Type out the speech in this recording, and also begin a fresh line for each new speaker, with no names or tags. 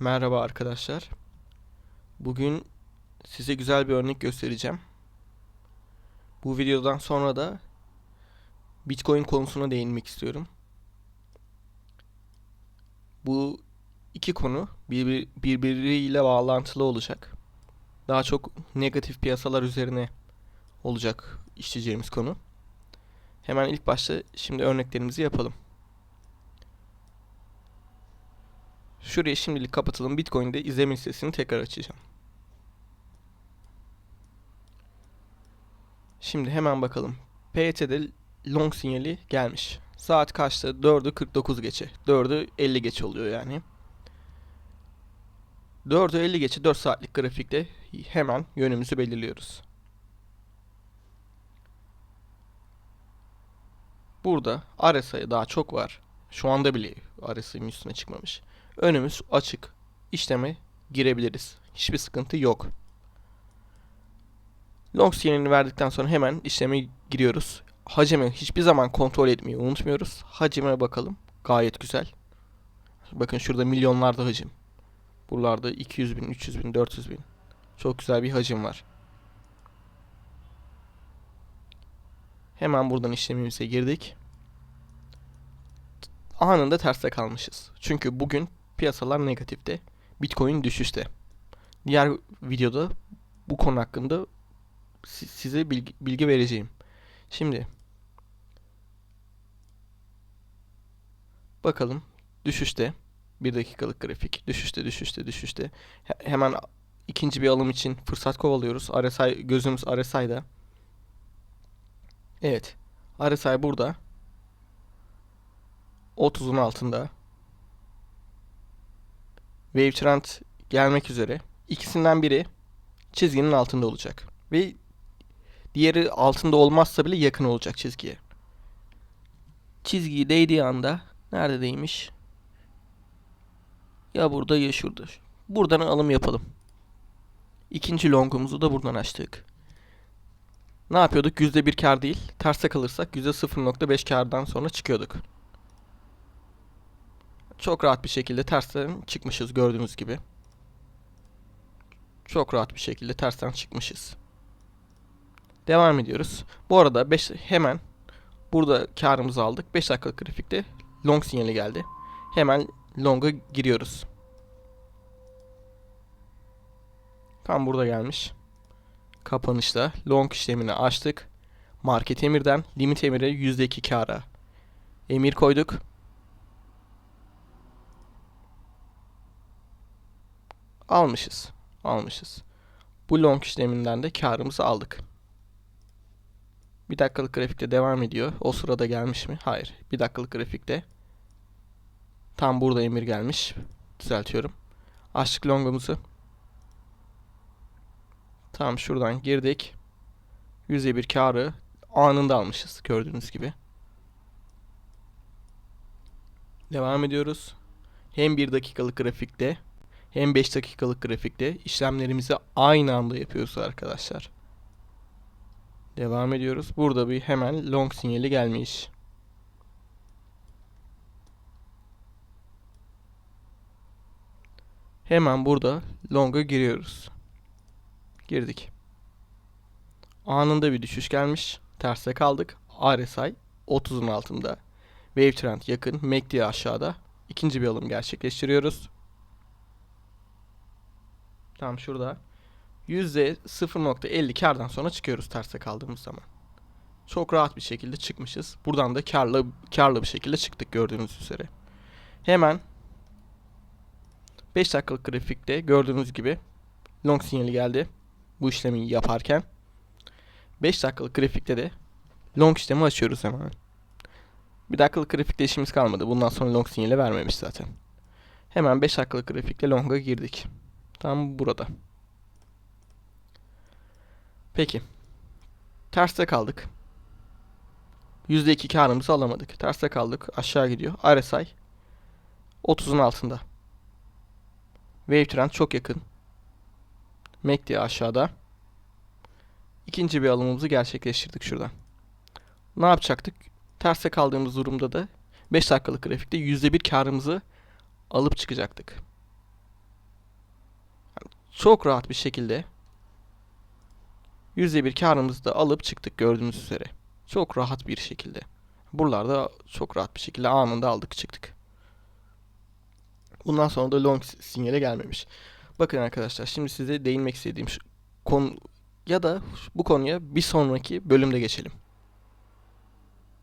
Merhaba arkadaşlar. Bugün size güzel bir örnek göstereceğim. Bu videodan sonra da Bitcoin konusuna değinmek istiyorum. Bu iki konu birbir- birbiriyle bağlantılı olacak. Daha çok negatif piyasalar üzerine olacak işleyeceğimiz konu. Hemen ilk başta şimdi örneklerimizi yapalım. Şurayı şimdilik kapatalım. Bitcoin'de izleme listesini tekrar açacağım. Şimdi hemen bakalım. PYT'de long sinyali gelmiş. Saat kaçta? 4'ü 49 geçe. 4'ü 50 geçe oluyor yani. 4'ü 50 geçe 4 saatlik grafikte hemen yönümüzü belirliyoruz. Burada RSI daha çok var. Şu anda bile RSI'nin üstüne çıkmamış. Önümüz açık. İşleme girebiliriz. Hiçbir sıkıntı yok. Long sinyalini verdikten sonra hemen işleme giriyoruz. Hacmi hiçbir zaman kontrol etmeyi unutmuyoruz. Hacime bakalım. Gayet güzel. Bakın şurada milyonlarda hacim. Buralarda 200 bin, 300 bin, 400 bin. Çok güzel bir hacim var. Hemen buradan işlemimize girdik. Anında terste kalmışız. Çünkü bugün piyasalar negatifte. Bitcoin düşüşte. Diğer videoda bu konu hakkında si- size bilgi, bilgi vereceğim. Şimdi bakalım düşüşte bir dakikalık grafik düşüşte düşüşte düşüşte He- hemen ikinci bir alım için fırsat kovalıyoruz. RSI gözümüz RSI'da. Evet. RSI burada. 30'un altında. Wave trend gelmek üzere. İkisinden biri çizginin altında olacak. Ve diğeri altında olmazsa bile yakın olacak çizgiye. Çizgiyi değdiği anda nerede değmiş? Ya burada ya şurada. Buradan alım yapalım. İkinci longumuzu da buradan açtık. Ne yapıyorduk? %1 kar değil. Terse kalırsak %0.5 kardan sonra çıkıyorduk. Çok rahat bir şekilde tersten çıkmışız gördüğünüz gibi. Çok rahat bir şekilde tersten çıkmışız. Devam ediyoruz. Bu arada 5 hemen burada karımızı aldık. 5 dakikalık grafikte long sinyali geldi. Hemen long'a giriyoruz. Tam burada gelmiş. Kapanışta long işlemini açtık. Market emirden limit emire %2 kara emir koyduk. Almışız. Almışız. Bu long işleminden de karımızı aldık. Bir dakikalık grafikte devam ediyor. O sırada gelmiş mi? Hayır. Bir dakikalık grafikte. Tam burada emir gelmiş. Düzeltiyorum. Açtık longumuzu. Tam şuradan girdik. %1 karı anında almışız gördüğünüz gibi. Devam ediyoruz. Hem 1 dakikalık grafikte hem 5 dakikalık grafikte işlemlerimizi aynı anda yapıyoruz arkadaşlar. Devam ediyoruz. Burada bir hemen long sinyali gelmiş. Hemen burada long'a giriyoruz. Girdik. Anında bir düşüş gelmiş. Terse kaldık. RSI 30'un altında. Wave trend yakın. MACD aşağıda. İkinci bir alım gerçekleştiriyoruz. Tam şurada. %0.50 kardan sonra çıkıyoruz terse kaldığımız zaman. Çok rahat bir şekilde çıkmışız. Buradan da karlı karlı bir şekilde çıktık gördüğünüz üzere. Hemen 5 dakikalık grafikte gördüğünüz gibi long sinyali geldi. Bu işlemi yaparken 5 dakikalık grafikte de long işlemi açıyoruz hemen. Bir dakikalık grafikte işimiz kalmadı. Bundan sonra long sinyali vermemiş zaten. Hemen 5 dakikalık grafikte long'a girdik. Tam burada. Peki. Terste kaldık. %2 karımızı alamadık. Terste kaldık. Aşağı gidiyor. RSI 30'un altında. Wave trend çok yakın. MACD aşağıda. İkinci bir alımımızı gerçekleştirdik şuradan. Ne yapacaktık? Terste kaldığımız durumda da 5 dakikalık grafikte %1 karımızı alıp çıkacaktık. Çok rahat bir şekilde %1 karımızı da alıp çıktık gördüğünüz üzere. Çok rahat bir şekilde. Buralarda çok rahat bir şekilde anında aldık çıktık. Bundan sonra da long sinyale gelmemiş. Bakın arkadaşlar şimdi size değinmek istediğim konu ya da bu konuya bir sonraki bölümde geçelim.